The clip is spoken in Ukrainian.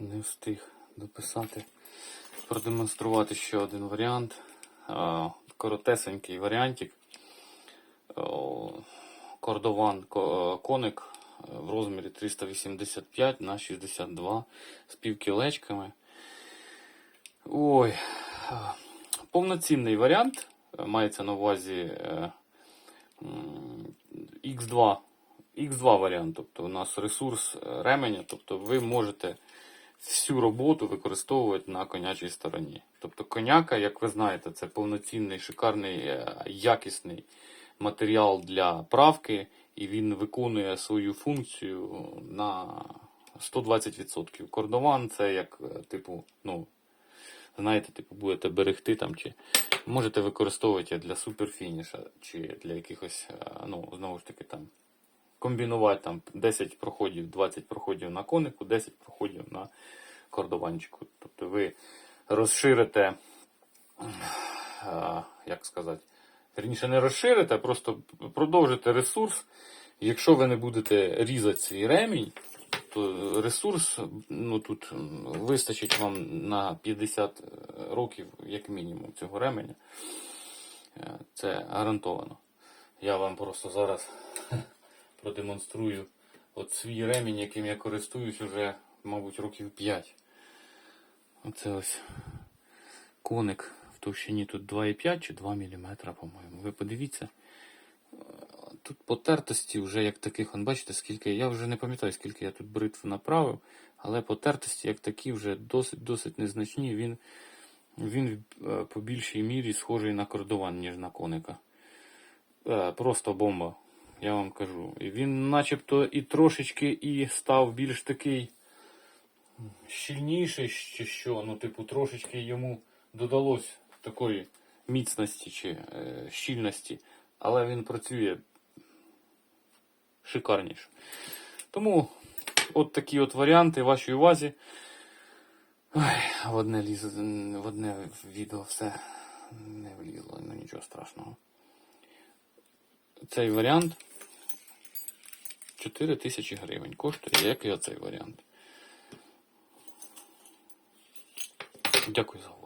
Не встиг дописати, продемонструвати ще один варіант. Коротесенький варіантик. Кордован коник е, в розмірі 385 на 62 з півкілечками. Ой, повноцінний варіант. е, Мається на увазі е, м, X2. X2 варіант, тобто у нас ресурс е, ременя, тобто ви можете всю роботу використовувати на конячій стороні. Тобто коняка, як ви знаєте, це повноцінний, шикарний, е, якісний матеріал для правки, і він виконує свою функцію на 120%. Кордован це як, е, типу, ну, знаєте, типу, будете берегти там, чи можете використовувати для суперфініша, чи для якихось, е, ну, знову ж таки, там, комбінувати там 10 проходів, 20 проходів на конику, 10 проходів на кордованчику. Тобто ви розширите, як сказати, верніше не розширите, а просто продовжите ресурс. Якщо ви не будете різати свій ремінь, то ресурс ну, тут вистачить вам на 50 років, як мінімум, цього ременя. Е, Це гарантовано. Я вам просто зараз продемонструю от свій ремінь, яким я користуюсь уже, мабуть, років 5. Оце ось коник в товщині тут 2,5 чи 2 мм, по-моєму. Ви подивіться. Тут потертості вже як таких, он бачите, скільки. Я вже не пам'ятаю, скільки я тут бритв направив, але потертості як такі вже досить-досить незначні. Він, він е, по більшій мірі схожий на кордован, ніж на коника. Е, Просто бомба, я вам кажу. І він начебто і трошечки і став більш такий щільніший, чи що, ну, типу, трошечки йому додалось такої міцності чи е, щільності, але він працює шикарніше. Тому от такі от варіанти вашій увазі. Ой, в одне ліз, в одне відео все не влізло, ну нічого страшного. Цей варіант 4 тисячі гривень коштує, як і оцей варіант. Дякую за увагу.